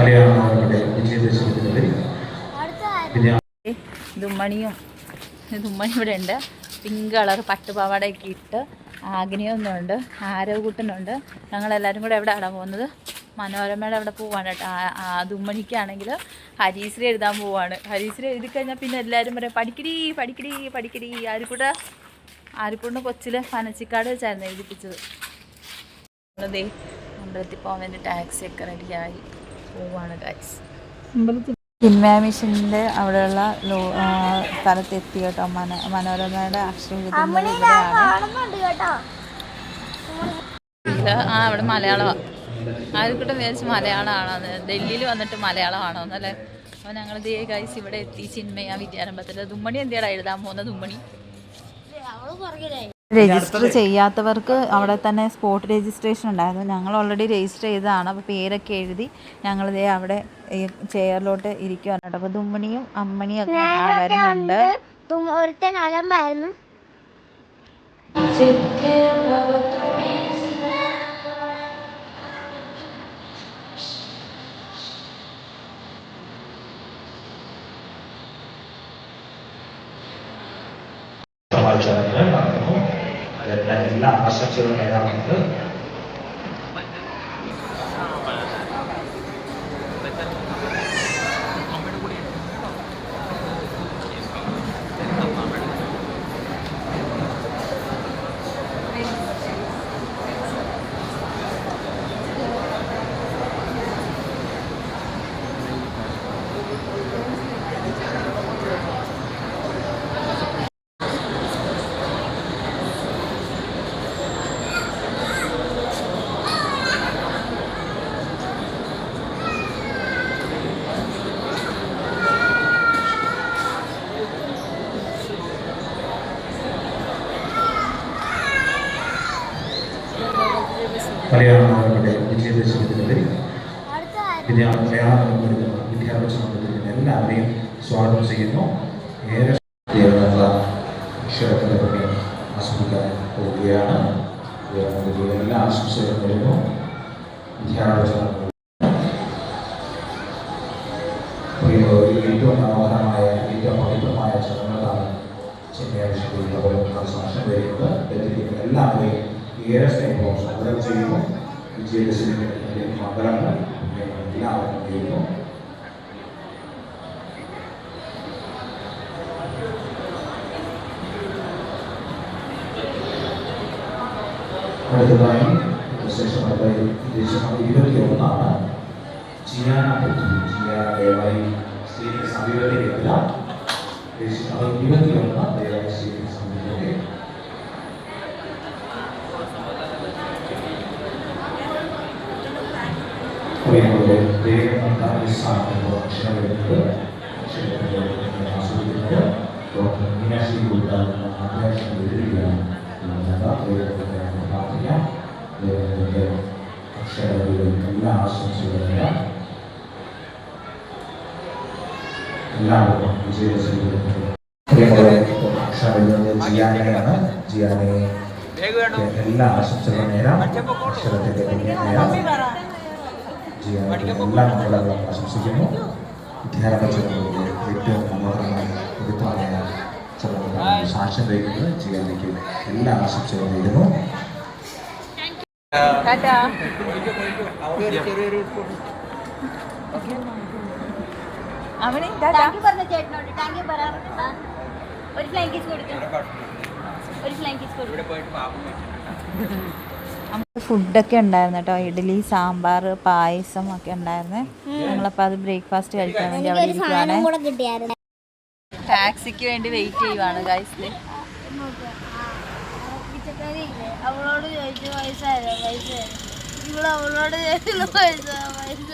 മലയാള വിജയദശമി ദുമ്മണിയും ദുമ്മണി ഇവിടെ ഉണ്ട്. Pink colour പട്ടുപാവാടയൊക്കെ ഇട്ട് ആഗ്നിയൊന്നുണ്ട് ആരവകൂട്ടനുണ്ട്. ഞങ്ങളെല്ലാവരും കൂടെ എവിടെയാണ് പോകുന്നത്? മനോരമയുടെ അവിടെ പോവാണ് കേട്ടോ ദുമ്മണിക്കാണെങ്കിൽ ഹരീശ്രീ എഴുതാൻ പോവാണ്. ഹരീശ്രീ എഴുതി കഴിഞ്ഞാൽ പിന്നെ എല്ലാവരും പറയാം പഠിക്കടി പഠിക്കടി പഠിക്കടി. ആരിക്കൂടെ ആരിക്കൂടിന് കൊച്ചിൽ പനച്ചിക്കാട് വെച്ചായിരുന്നു എഴുതിപ്പിച്ചത്. ദേ അമ്പലത്തിൽ പോകാൻ വേണ്ടി ടാക്സി ഒക്കെ റെഡിയായി പോവാണ് ഗൈസ് ചിന്മയ മിഷന്റെ അവിടെയുള്ള ലോ ആ, സ്ഥലത്ത് എത്തി കേട്ടോ മന മനോരമയുടെ അക്ഷരം എഴുതുന്നത് ഇവിടെയാണ്. ആ അവിടെ മലയാളമാണ് ആർക്കിട്ടും വിചാരിച്ച് മലയാളമാണോ ഡൽഹിയിൽ വന്നിട്ട് മലയാളമാണോ എന്നല്ലേ അപ്പോൾ ഞങ്ങൾ ദേ ഗൈസ് ഇവിടെ എത്തി ചിന്മയ വിദ്യാരംഭത്തിൽ ദുമ്മണി എന്തിയാടാ എഴുതാൻ പോകുന്ന ദുമ്മണി? രജിസ്റ്റർ ചെയ്യാത്തവർക്ക് അവിടെ തന്നെ സ്പോട്ട് രജിസ്ട്രേഷൻ ഉണ്ടായിരുന്നു. ഞങ്ങൾ ഓൾറെഡി രജിസ്റ്റർ ചെയ്തതാണ്. അപ്പോൾ പേരൊക്കെ എഴുതി ഞങ്ങളിതേ അവിടെ ഈ ചെയറിലോട്ട് ഇരിക്കുവാണ് കേട്ടോ. അപ്പോൾ തുമ്മണിയും അമ്മണിയും ഒക്കെ വരുന്നുണ്ട്. ഒരുത്തൻ അലമ്പായിരുന്നു rahimahullah, masyarakat yang മലയാള മനോരമയുടെ വിജയദശമി ദിനത്തിൽ വിദ്യാ മലയാള മനോരമ വിദ്യാഭ്യാസ മണ്ഡലത്തിൽ എല്ലാവരെയും സ്വാഗതം ചെയ്യുന്നു. ഏറെ ഉയർന്നുള്ള അക്ഷരത്തിന്റെ ഭംഗി ആസ്വദിക്കാൻ പോവുകയാണ്. എല്ലാ ആശംസകളും വരുന്നു വിദ്യാഭ്യാസ ഏറ്റവും മനോഹരമായ ഏറ്റവും പവിത്രമായ ചടങ്ങുകളാണ് ചെന്നൈ സംരക്ഷണം വരുന്നത്. എല്ലാവരെയും ഏറെ സ്നേഹവും സ്വാഗതം ചെയ്യുന്നു. വിജയദശമി മംഗളങ്ങൾ എല്ലാവരും ചെയ്യുന്നു അടുത്തതായി ശേഷം ഇരുപത്തി ഒന്നാണ് ജിയാന ജിയാന ദയവായി ശ്രീ സമീപത്തേക്ക് വിശേഷമായി ഇരുപത്തി ഒന്ന് ദയവായി സ്റ്റേജിൽ സമീപത്തേക്ക് പ്രിയമുള്ള ദേവനന്ദ സ്ഥാനത്ത് അക്ഷരം വരുന്നത് ആസ്വദിക്കുന്നത് ഡോക്ടർ മീനാക്ഷി ഗുരുദാസ് അഭ്യാസം എഴുതുകയാണ് പ്രാർത്ഥിക്കാം. ദൈവത്തിന്റെ അക്ഷരങ്ങളുടെ എല്ലാ ആശംസകളും എല്ലാവർക്കും എഴുതുന്നത് ജിയാനയാണ് ജിയാനയെ എല്ലാ ആശംസകളും നേരാം. അക്ഷരത്തിന്റെ നേരാം. ചെയ്യാനുള്ള എല്ലാ മംഗളങ്ങളും ആശംസിക്കുന്നു. വിദ്യാരംഭ ചടങ്ങുകളുടെ ഏറ്റവും മനോഹരമായ പവിത്രമായ ചടങ്ങുകൾ സാക്ഷ്യം വഹിക്കുന്നത് ചെയ്യാനേക്ക് എല്ലാ ആശംസകളും നേരുന്നു. ടാറ്റാ. അവന് പറഞ്ഞ ചേട്ടനോട്. താങ്ക് യു പറ. ഒരു ഫ്ലൈങ് കിസ് കൊടുക്കും. ഒരു ഫ്ലൈങ് കിസ് കൊടുക്കും. ഫുഡൊക്കെ ഉണ്ടായിരുന്നു കേട്ടോ ഇഡ്ഡലി സാമ്പാർ പായസം ഒക്കെ ഉണ്ടായിരുന്നേ. ഞങ്ങളപ്പോൾ അത് ബ്രേക്ക്ഫാസ്റ്റ് കഴിക്കാൻ വേണ്ടി അവിടെ ഇരിക്കുവാണ്. ടാക്സിക്ക് വേണ്ടി വെയിറ്റ് ചെയ്യുവാണ് ഗൈസ് അവളോട് ചോദിച്ചു പൈസ തരാം, പൈസ തരാം. ഇവിടെ അവളോട് ചോദിച്ചു പൈസ പൈസ